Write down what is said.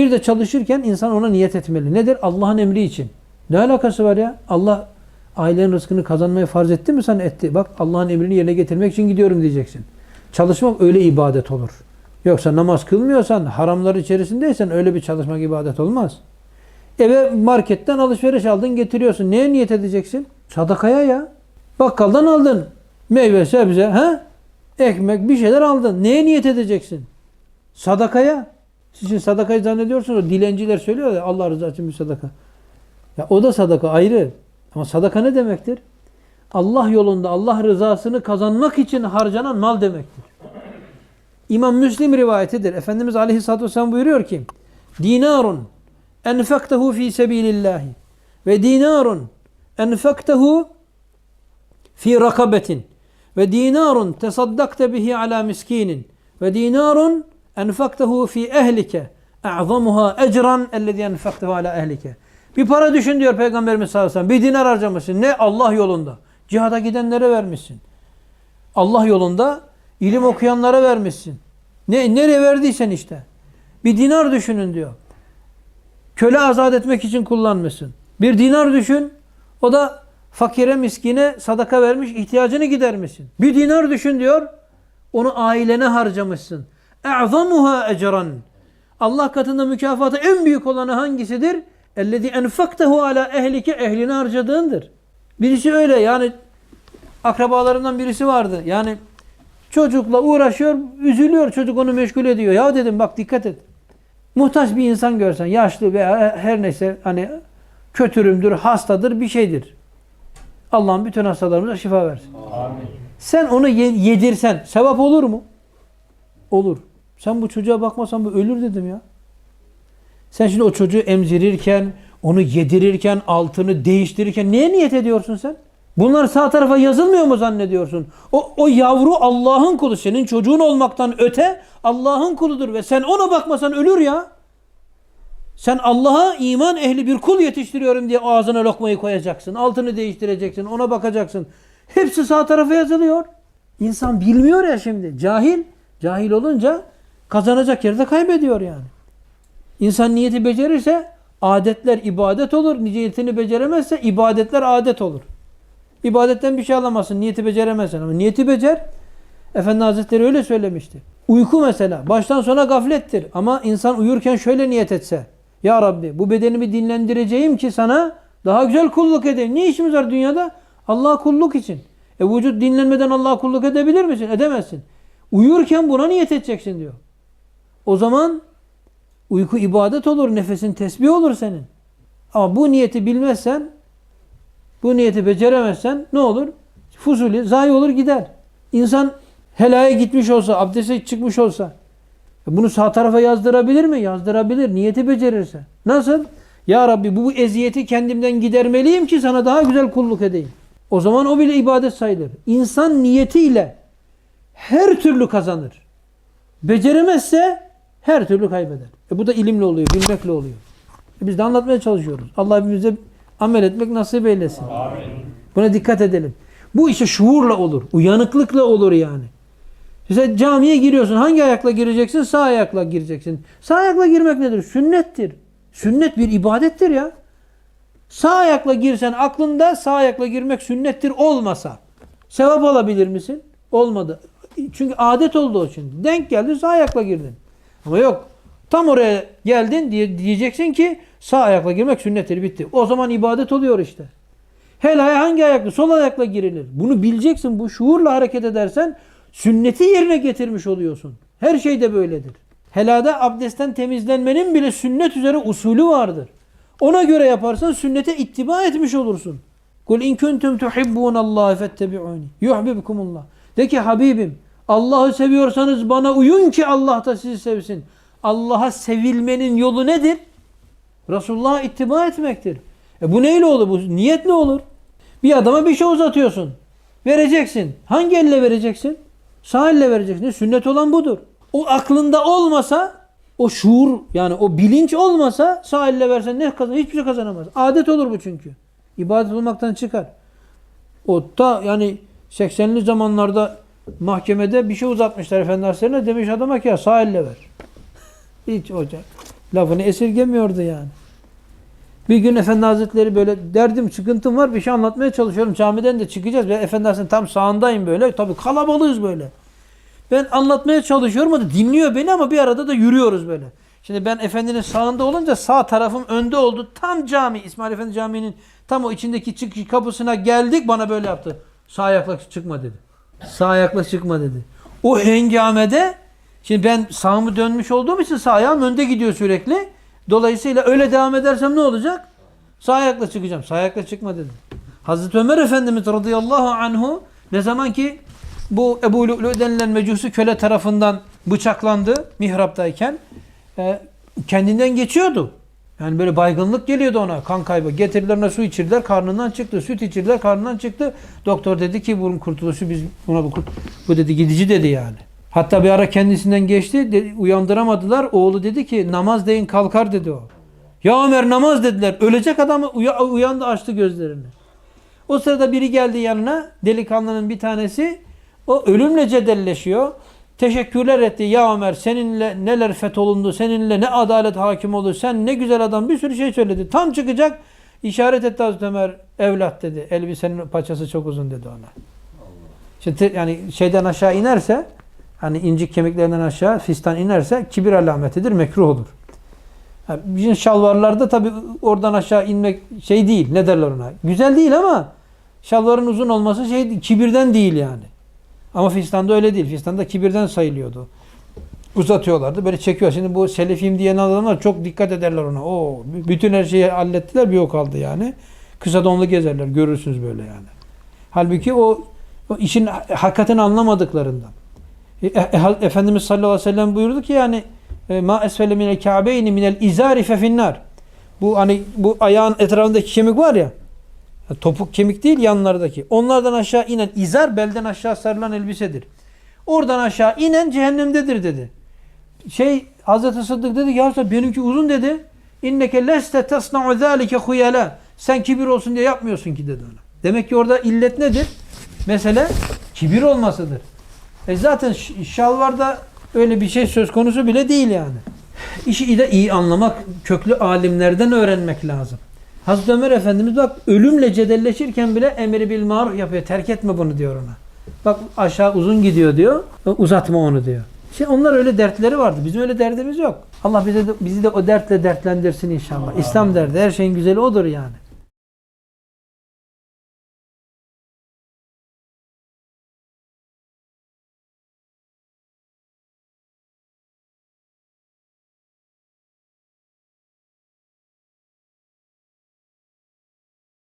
Bir de çalışırken insan ona niyet etmeli. Nedir? Allah'ın emri için. Ne alakası var ya? Allah ailenin rızkını kazanmayı farz etti mi sana? Etti. Bak Allah'ın emrini yerine getirmek için gidiyorum diyeceksin. Çalışmak öyle ibadet olur. Yoksa namaz kılmıyorsan, haramlar içerisindeysen öyle bir çalışmak ibadet olmaz. Eve marketten alışveriş aldın getiriyorsun. Neye niyet edeceksin? Sadakaya ya. Bakkaldan aldın. Meyve, sebze, ha? Ekmek bir şeyler aldın. Neye niyet edeceksin? Sadakaya. Siz şimdi sadakayı zannediyorsunuz. Dilenciler söylüyor ya Allah rızası için bir sadaka. Ya o da sadaka ayrı. Ama sadaka ne demektir? Allah yolunda Allah rızasını kazanmak için harcanan mal demektir. İmam Müslim rivayetidir. Efendimiz Aleyhisselatü Vesselam buyuruyor ki Dinarun enfektehu fi sebilillahi ve dinarun enfektehu fi rakabetin ve dinarun tesaddakte bihi ala miskinin ve dinarun enfektehu fi ehlike a'zamuha ecran ellezî enfektehu ala ehlike. Bir para düşün diyor Peygamberimiz sallallahu aleyhi ve sellem. Bir dinar harcamışsın. Ne? Allah yolunda. Cihada gidenlere vermişsin. Allah yolunda ilim okuyanlara vermişsin. Ne, nereye verdiysen işte. Bir dinar düşünün diyor. Köle azat etmek için kullanmışsın. Bir dinar düşün. O da fakire miskine sadaka vermiş ihtiyacını gidermişsin. Bir dinar düşün diyor. Onu ailene harcamışsın. E'zamuha ecran. Allah katında mükafatı en büyük olanı hangisidir? Ellezî enfaktehu ala ehlike ehline harcadığındır. Birisi öyle yani akrabalarından birisi vardı. Yani çocukla uğraşıyor, üzülüyor. Çocuk onu meşgul ediyor. Ya dedim bak dikkat et. Muhtaç bir insan görsen, yaşlı veya her neyse hani kötürümdür, hastadır, bir şeydir. Allah'ın bütün hastalarımıza şifa versin. Amin. Sen onu ye- yedirsen sevap olur mu? Olur. Sen bu çocuğa bakmasan bu ölür dedim ya. Sen şimdi o çocuğu emzirirken, onu yedirirken, altını değiştirirken neye niyet ediyorsun sen? Bunlar sağ tarafa yazılmıyor mu zannediyorsun? O, o yavru Allah'ın kulu. Senin çocuğun olmaktan öte Allah'ın kuludur ve sen ona bakmasan ölür ya. Sen Allah'a iman ehli bir kul yetiştiriyorum diye ağzına lokmayı koyacaksın. Altını değiştireceksin. Ona bakacaksın. Hepsi sağ tarafa yazılıyor. İnsan bilmiyor ya şimdi. Cahil. Cahil olunca kazanacak yerde kaybediyor yani. İnsan niyeti becerirse adetler ibadet olur. Niyetini beceremezse ibadetler adet olur. İbadetten bir şey alamazsın. Niyeti beceremezsen ama niyeti becer. Efendi Hazretleri öyle söylemişti. Uyku mesela baştan sona gaflettir. Ama insan uyurken şöyle niyet etse. Ya Rabbi bu bedenimi dinlendireceğim ki sana daha güzel kulluk edeyim. Ne işimiz var dünyada? Allah'a kulluk için. E vücut dinlenmeden Allah'a kulluk edebilir misin? Edemezsin. Uyurken buna niyet edeceksin diyor. O zaman uyku ibadet olur, nefesin tesbih olur senin. Ama bu niyeti bilmezsen, bu niyeti beceremezsen ne olur? Fuzuli, zayi olur gider. İnsan helaya gitmiş olsa, abdeste çıkmış olsa e bunu sağ tarafa yazdırabilir mi? Yazdırabilir. Niyeti becerirse. Nasıl? Ya Rabbi bu eziyeti kendimden gidermeliyim ki sana daha güzel kulluk edeyim. O zaman o bile ibadet sayılır. İnsan niyetiyle her türlü kazanır. Beceremezse her türlü kaybeder. E bu da ilimle oluyor, bilmekle oluyor. E biz de anlatmaya çalışıyoruz. Allah hepimize amel etmek nasip eylesin. Amin. Buna dikkat edelim. Bu işte şuurla olur. Uyanıklıkla olur yani. Sen camiye giriyorsun. Hangi ayakla gireceksin? Sağ ayakla gireceksin. Sağ ayakla girmek nedir? Sünnettir. Sünnet bir ibadettir ya. Sağ ayakla girsen aklında sağ ayakla girmek sünnettir olmasa. Sevap alabilir misin? Olmadı. Çünkü adet oldu o şimdi. Denk geldi sağ ayakla girdin. Ama yok. Tam oraya geldin diye diyeceksin ki sağ ayakla girmek sünnettir bitti. O zaman ibadet oluyor işte. Helaya hangi ayakla? Sol ayakla girilir. Bunu bileceksin. Bu şuurla hareket edersen sünneti yerine getirmiş oluyorsun. Her şey de böyledir. Helada abdestten temizlenmenin bile sünnet üzere usulü vardır. Ona göre yaparsan sünnete ittiba etmiş olursun. Kul in kuntum tuhibbunallaha fettebi'uni yuhibbukumullah. De ki Habibim Allah'ı seviyorsanız bana uyun ki Allah da sizi sevsin. Allah'a sevilmenin yolu nedir? Resulullah'a ittiba etmektir. E bu neyle olur? Bu niyetle olur. Bir adama bir şey uzatıyorsun. Vereceksin. Hangi elle vereceksin? Sağ elle vereceksin. Sünnet olan budur. O aklında olmasa o şuur yani o bilinç olmasa sağ elle versen ne kazan hiçbir şey kazanamaz. Adet olur bu çünkü. İbadet olmaktan çıkar. O da yani 80'li zamanlarda mahkemede bir şey uzatmışlar Efendi Hazretlerine demiş adama ki ya sağ elle ver. Hiç hocam. Lafını esirgemiyordu yani. Bir gün Efendi Hazretleri böyle derdim, sıkıntım var bir şey anlatmaya çalışıyorum. Camiden de çıkacağız. Ben Efendi Hazretleri'nin tam sağındayım böyle. Tabii kalabalığız böyle. Ben anlatmaya çalışıyorum. O da dinliyor beni ama bir arada da yürüyoruz böyle. Şimdi ben Efendinin sağında olunca sağ tarafım önde oldu. Tam cami, İsmail Efendi Camii'nin tam o içindeki çıkış kapısına geldik. Bana böyle yaptı. Sağ ayakla çıkma dedi. Sağ ayakla çıkma dedi. O hengamede şimdi ben sağımı dönmüş olduğum için sağ ayağım önde gidiyor sürekli. Dolayısıyla öyle devam edersem ne olacak? Sağ ayakla çıkacağım. Sağ ayakla çıkma dedi. Hazreti Ömer Efendimiz radıyallahu anhu ne zaman ki bu Ebu Lu'lu denilen mecusi köle tarafından bıçaklandı mihraptayken e, kendinden geçiyordu. Yani böyle baygınlık geliyordu ona kan kaybı. Getirdiler ona su içirdiler karnından çıktı. Süt içirdiler karnından çıktı. Doktor dedi ki bunun kurtuluşu biz buna bu, bu dedi gidici dedi yani. Hatta bir ara kendisinden geçti. de- uyandıramadılar. Oğlu dedi ki namaz deyin kalkar dedi o. Ya Ömer namaz dediler. Ölecek adamı uya- uyandı açtı gözlerini. O sırada biri geldi yanına. Delikanlının bir tanesi. O ölümle cedelleşiyor. Teşekkürler etti. Ya Ömer seninle neler fetholundu. Seninle ne adalet hakim oldu. Sen ne güzel adam. Bir sürü şey söyledi. Tam çıkacak. işaret etti Hazreti Ömer. Evlat dedi. Elbisenin paçası çok uzun dedi ona. Şimdi te- yani şeyden aşağı inerse hani incik kemiklerinden aşağı fistan inerse kibir alametidir. Mekruh olur. Yani bizim şalvarlarda tabi oradan aşağı inmek şey değil. Ne derler ona? Güzel değil ama şalvarın uzun olması şey kibirden değil yani. Ama fistanda öyle değil. Fistanda kibirden sayılıyordu. Uzatıyorlardı. Böyle çekiyor. Şimdi bu selefiyim diyen adamlar çok dikkat ederler ona. O bütün her şeyi hallettiler bir o kaldı yani. Kısa donlu gezerler. Görürsünüz böyle yani. Halbuki o, o işin hakikatini anlamadıklarından. E, e, Efendimiz sallallahu aleyhi ve sellem buyurdu ki yani e, ma esfele minel ka'beyni minel izari fe finnar. Bu hani bu ayağın etrafındaki kemik var ya. Topuk kemik değil yanlardaki. Onlardan aşağı inen izar belden aşağı sarılan elbisedir. Oradan aşağı inen cehennemdedir dedi. Şey Hazreti Sıddık dedi ya benimki uzun dedi. İnneke leste tesna'u zâlike huyala. Sen kibir olsun diye yapmıyorsun ki dedi ona. Demek ki orada illet nedir? Mesele kibir olmasıdır. E zaten şalvarda öyle bir şey söz konusu bile değil yani. İşi de iyi anlamak, köklü alimlerden öğrenmek lazım. Hazreti Ömer Efendimiz bak ölümle cedelleşirken bile emri bil maruf yapıyor. Terk etme bunu diyor ona. Bak aşağı uzun gidiyor diyor. Uzatma onu diyor. Şey onlar öyle dertleri vardı. Bizim öyle derdimiz yok. Allah bize de, bizi de o dertle dertlendirsin inşallah. İslam derdi. Her şeyin güzeli odur yani.